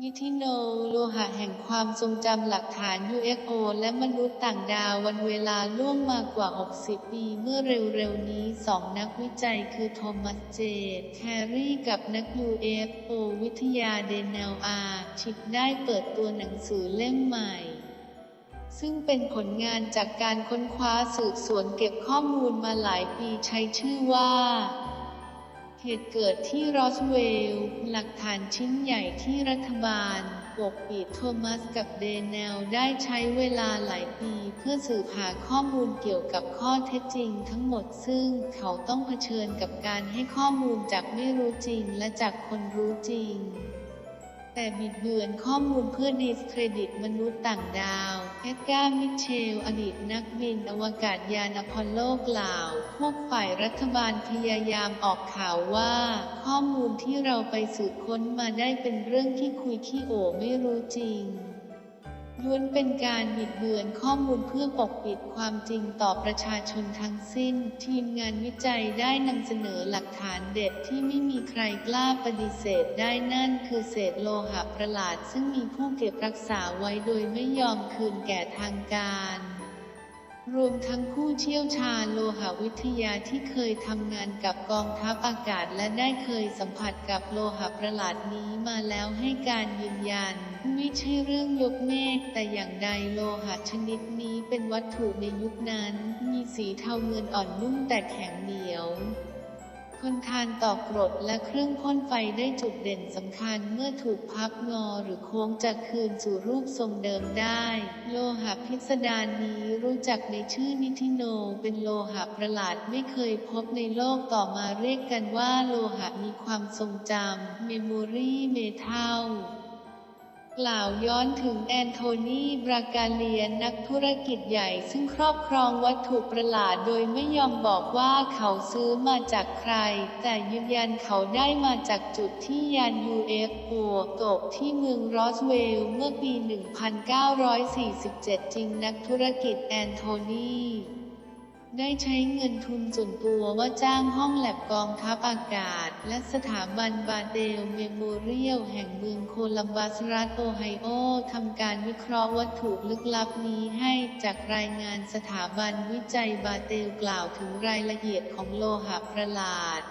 มิทิโนโลหะแห่งความทรงจำหลักฐาน UFO และมนุษย์ต่างดาววันเวลาล่วงมากว่า 60 ปี เมื่อเร็วๆ นี้สองนักวิจัยคือโทมัสเจดแครีกับนัก UFO วิทยาเดนเนลอาชิกได้เปิดตัวหนังสือเล่มใหม่ซึ่งเป็นผลงานจากการค้นคว้าสืบสวนเก็บข้อมูลมาหลายปีใช้ชื่อว่า เหตุเกิดที่รอสเวลล์หลักฐานชิ้นใหญ่ที่รัฐบาลปกปิดโทมัสกับเดนเนลได้ใช้เวลาหลายปีเพื่อสืบหาข้อมูลเกี่ยวกับข้อเท็จจริงทั้งหมดซึ่งเขาต้องเผชิญกับการให้ข้อมูลจากไม่รู้จริงและจากคนรู้จริง แต่บิดเบือนข้อมูลเพื่อดิสเครดิตมนุษย์ต่างดาว เอ็ดการ์มิเชล อดีตนักบินอวกาศยานอพอลโลกล่าว พวกฝ่ายรัฐบาลพยายามออกข่าวว่า ข้อมูลที่เราไปสืบค้นมาได้เป็นเรื่องที่คุยขี้โอไม่รู้จริง ล้วนเป็นการบิดเบือนข้อมูลเพื่อปกปิดความจริงต่อประชาชนทั้งสิ้น ทีมงานวิจัยได้นำเสนอหลักฐานเด็ดที่ไม่มีใครกล้าปฏิเสธได้นั่นคือเศษโลหะประหลาด ซึ่งมีผู้เก็บรักษาไว้โดยไม่ยอมคืนแก่ทางการ รวมทั้งผู้เชี่ยวชาญโลหะวิทยาที่เคยทำงานกับกองทัพอากาศและได้เคยสัมผัสกับโลหะประหลาดนี้มาแล้วให้การยืนยัน ไม่ใช่เรื่องยกเมฆแต่อย่างใดโลหะชนิดนี้เป็นวัตถุในยุคนั้น มีสีเทาเงินอ่อนนุ่มแต่แข็งเหนียว ทนทานต่อกรดและเครื่องพ่นไฟได้จุดเด่นสำคัญเมื่อถูกพับงอหรือโค้งจะคืนสู่รูปทรงเดิมได้ โลหะพิสดารนี้รู้จักในชื่อนิทิโน เป็นโลหะประหลาดไม่เคยพบในโลกต่อมาเรียกกันว่าโลหะมีความทรงจำเมมโมรีเมทัล กล่าวย้อนถึงแอนโทนีบรากาเลียนนักธุรกิจใหญ่ซึ่งครอบครองวัตถุประหลาดโดยไม่ยอมบอกว่าเขาซื้อมาจากใคร แต่ยืนยันเขาได้มาจากจุดที่ยาน UFO ตกที่เมืองรอสเวลล์เมื่อปี 1947 จริงนักธุรกิจแอนโทนี ได้ใช้เงินทุนส่วนตัวว่าจ้างห้องแลบกองทัพอากาศ และสถาบันบาเดลเมโมเรียลแห่งเมืองโคลัมบัสรัฐโอไฮโอทำการวิเคราะห์วัตถุลึกลับนี้ให้จากรายงานสถาบันวิจัยบาเดลกล่าวถึงรายละเอียดของโลหะประหลาด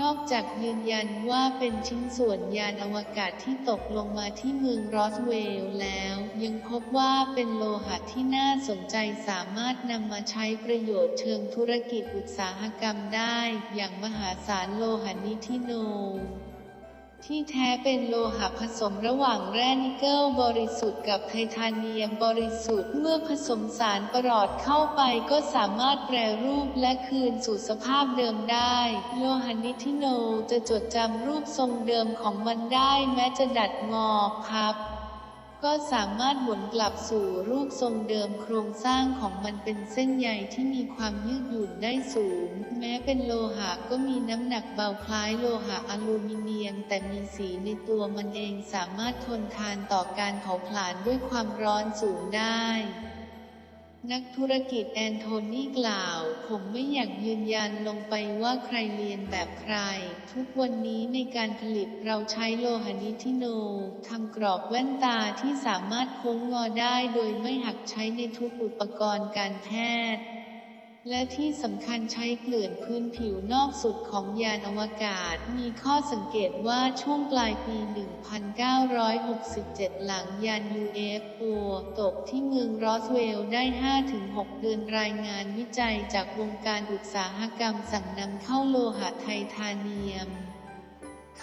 นอกจากยืนยันว่าเป็นชิ้นส่วนยานอวกาศที่ตกลงมาที่เมืองรอสเวลล์แล้ว ยังพบว่าเป็นโลหะที่น่าสนใจสามารถนำมาใช้ประโยชน์เชิงธุรกิจอุตสาหกรรมได้ อย่างมหาศาลโลหะนิทิโน ที่แท้เป็นโลหะผสมระหว่างแร่นิกเกิลบริสุทธิ์กับไทเทเนียมบริสุทธิ์เมื่อผสมสารประหลอดเข้าไปก็สามารถแปรรูปและคืนสู่สภาพเดิมได้ โลหะนิทิโนจะจดจำรูปทรงเดิมของมันได้แม้จะดัดงอพับ ก็สามารถหวนกลับสู่รูปทรงเดิมโครงสร้างของมันเป็นเส้นใยที่มีความยืดหยุ่นได้สูง แม้เป็นโลหะก็มีน้ำหนักเบาคล้ายโลหะอลูมิเนียม แต่มีสีในตัวมันเองสามารถทนทานต่อการเผาผลาญด้วยความร้อนสูงได้ นักธุรกิจแอนโทนีกล่าว ผมไม่อยากยืนยันลงไปว่าใครเรียนแบบใคร ทุกวันนี้ในการผลิตเราใช้โลหะนิทิโนทำกรอบแว่นตาที่สามารถโค้งงอได้โดยไม่หักใช้ในทุกอุปกรณ์การแพทย์ และที่สำคัญใช้เกลื่อนพื้นผิวนอกสุดของยานอวกาศ มีข้อสังเกตว่าช่วงปลายปี 1967 หลังยาน UFO ตกที่เมืองรอสเวลล์ได้ 5-6 เดือนรายงานวิจัยจากวงการอุตสาหกรรมสั่งนำเข้าโลหะไทเทเนียม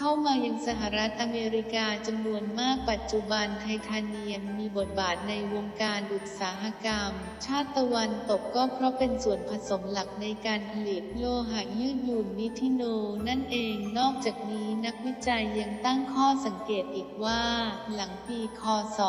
เข้ามายังสหรัฐอเมริกาจำนวนมากปัจจุบันไททานเนียมมีบทบาทในวงการอุตสาหกรรม ชาติตะวันตกก็เพราะเป็นส่วนผสมหลักในการผลิตโลหะยืดหยุ่นนิทิโนนั่นเองนอกจากนี้นักวิจัยยังตั้งข้อสังเกตอีกว่า หลังปีคศ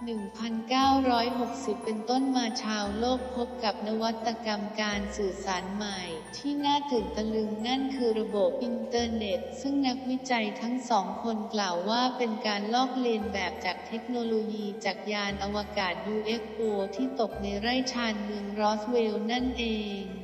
1960 เป็นต้นมาชาวโลกพบกับนวัตกรรมการสื่อสารใหม่ ที่น่าตื่นตะลึงนั่นคือระบบอินเทอร์เน็ต ซึ่งนักวิจัยทั้งสองคนกล่าวว่าเป็นการลอกเลียนแบบจากเทคโนโลยีจากยานอวกาศ UFO ที่ตกในไร่ชานเมืองรอสเวลล์นั่นเอง